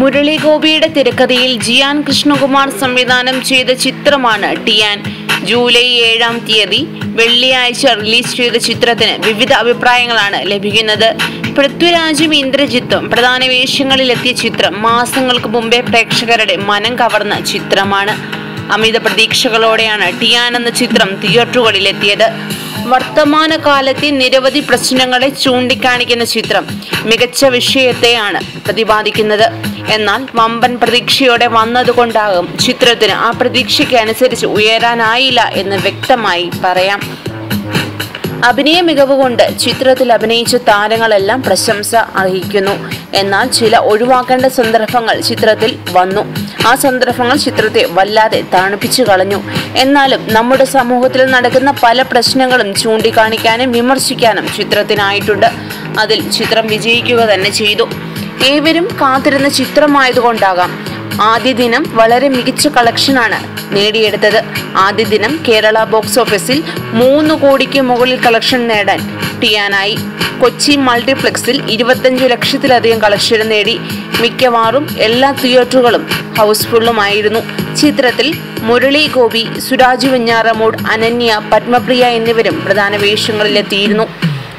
മുരളി ഗോപിയുടെ തിരക്കഥയിൽ ജിയാൻ കൃഷ്ണകുമാർ സംവിധാനം ചെയ്ത ചിത്രമാണ് ടിയാൻ. ജൂലൈ ഏഴാം തീയതി വെള്ളിയാഴ്ച റിലീസ് ചെയ്ത ചിത്രത്തിന് വിവിധ അഭിപ്രായങ്ങളാണ് ലഭിക്കുന്നത്. പൃഥ്വിരാജും ഇന്ദ്രജിത്തും പ്രധാന വേഷങ്ങളിലെത്തിയ ചിത്രം മാസങ്ങൾക്ക് മുമ്പേ പ്രേക്ഷകരുടെ മനം കവർന്ന ചിത്രമാണ്. അമിത പ്രതീക്ഷകളോടെയാണ് ടിയാൻ എന്ന ചിത്രം തിയേറ്ററുകളിലെത്തിയത്. വർത്തമാനകാലത്തെ നിരവധി പ്രശ്നങ്ങളെ ചൂണ്ടിക്കാണിക്കുന്ന ചിത്രം മികച്ച വിഷയത്തെയാണ് പ്രതിപാദിക്കുന്നത്. എന്നാൽ വമ്പൻ പ്രതീക്ഷയോടെ വന്നതുകൊണ്ടാകും ചിത്രത്തിന് ആ പ്രതീക്ഷയ്ക്ക് അനുസരിച്ച് ഉയരാനായില്ല എന്ന് വ്യക്തമായി പറയാം. അഭിനയ മികവ് കൊണ്ട് ചിത്രത്തിൽ അഭിനയിച്ച താരങ്ങളെല്ലാം പ്രശംസ അർഹിക്കുന്നു. എന്നാൽ ചില ഒഴിവാക്കേണ്ട സന്ദർഭങ്ങൾ ചിത്രത്തിൽ വന്നു. ആ സന്ദർഭങ്ങൾ ചിത്രത്തെ വല്ലാതെ തണുപ്പിച്ചു കളഞ്ഞു. എന്നാലും നമ്മുടെ സമൂഹത്തിൽ നടക്കുന്ന പല പ്രശ്നങ്ങളും ചൂണ്ടിക്കാണിക്കാനും വിമർശിക്കാനും ചിത്രത്തിനായിട്ടുണ്ട്. അതിൽ ചിത്രം വിജയിക്കുക തന്നെ ചെയ്തു. ഏവരും കാത്തിരുന്ന ചിത്രമായതുകൊണ്ടാകാം. ആദ്യ ദിനം വളരെ മികച്ച കളക്ഷനാണ് നേടിയെടുത്തത്. ആദ്യ ദിനം കേരള ബോക്സ് ഓഫീസിൽ മൂന്ന് കോടിക്ക് മുകളിൽ കളക്ഷൻ നേടാൻ ടിയാനായി. കൊച്ചി മൾട്ടിപ്ലക്സിൽ ഇരുപത്തഞ്ച് ലക്ഷത്തിലധികം കളക്ഷൻ നേടി. മിക്കവാറും എല്ലാ തിയേറ്ററുകളും ഹൗസ്ഫുള്ളുമായിരുന്നു ചിത്രത്തിൽ മുരളി ഗോപി സുരാജ് വെഞ്ഞാറമൂട് അനന്യ പത്മപ്രിയ എന്നിവരും പ്രധാന വേഷങ്ങളിലെത്തിയിരുന്നു.